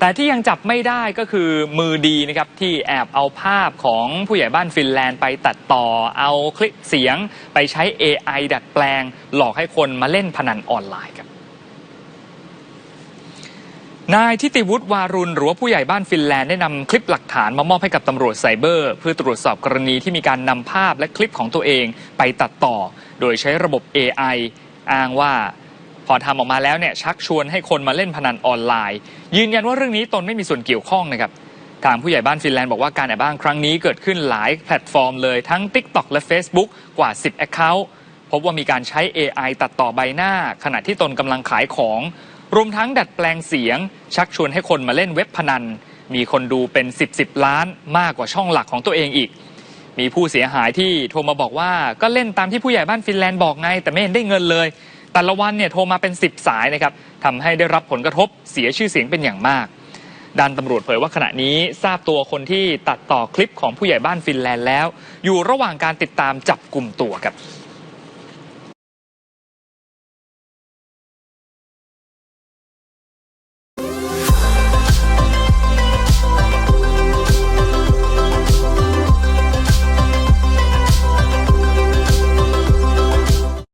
แต่ที่ยังจับไม่ได้ก็คือมือดีนะครับที่แอบเอาภาพของผู้ใหญ่บ้านฟินแลนด์ไปตัดต่อเอาคลิปเสียงไปใช้ AI ดัดแปลง หลอกให้คนมาเล่นพนันออนไลน์ครับนายทิติวุฒิวารุณหรือว่าผู้ใหญ่บ้านฟินแลนด์ได้นำคลิปหลักฐานมามอบให้กับตำรวจไซเบอร์ เพื่อตรวจสอบกรณีที่มีการนำภาพและคลิปของตัวเองไปตัดต่อ โดยใช้ระบบ AI อ้างว่า พอทำออกมาแล้วเนี่ยชักชวนให้คนมาเล่นพนันออนไลน์ ยืนยันว่าเรื่องนี้ตนไม่มีส่วนเกี่ยวข้องนะครับทางผู้ใหญ่บ้านฟินแลนด์บอกว่าการแอบอ้างครั้งนี้เกิดขึ้นหลายแพลตฟอร์มเลยทั้ง TikTok และ Facebook กว่า 10 Account พบว่ามีการใช้ AI ตัดต่อใบหน้า ขณะที่ตนกำลังขายของ รวมทั้งดัดแปลงเสียง ชักชวนให้คนมาเล่นเว็บพนัน มีคนดูเป็น 10 10 ล้านมากกว่าช่องหลักของตัวเองอีก มีผู้เสียหายที่โทรมาบอกว่าก็เล่นตามที่ผู้ใหญ่บ้านฟินแลนด์บอกไง แต่ไม่เห็นได้เงินเลย แต่ละวันเนี่ยโทรมาเป็น 10 สายนะครับทำให้ได้รับผลกระทบเสียชื่อเสียงเป็นอย่างมากด้านตำรวจเผยว่าขณะนี้ทราบตัวคนที่ตัดต่อคลิปของผู้ใหญ่บ้านฟินแลนด์แล้ว อยู่ระหว่างการติดตามจับกลุ่มตัวครับ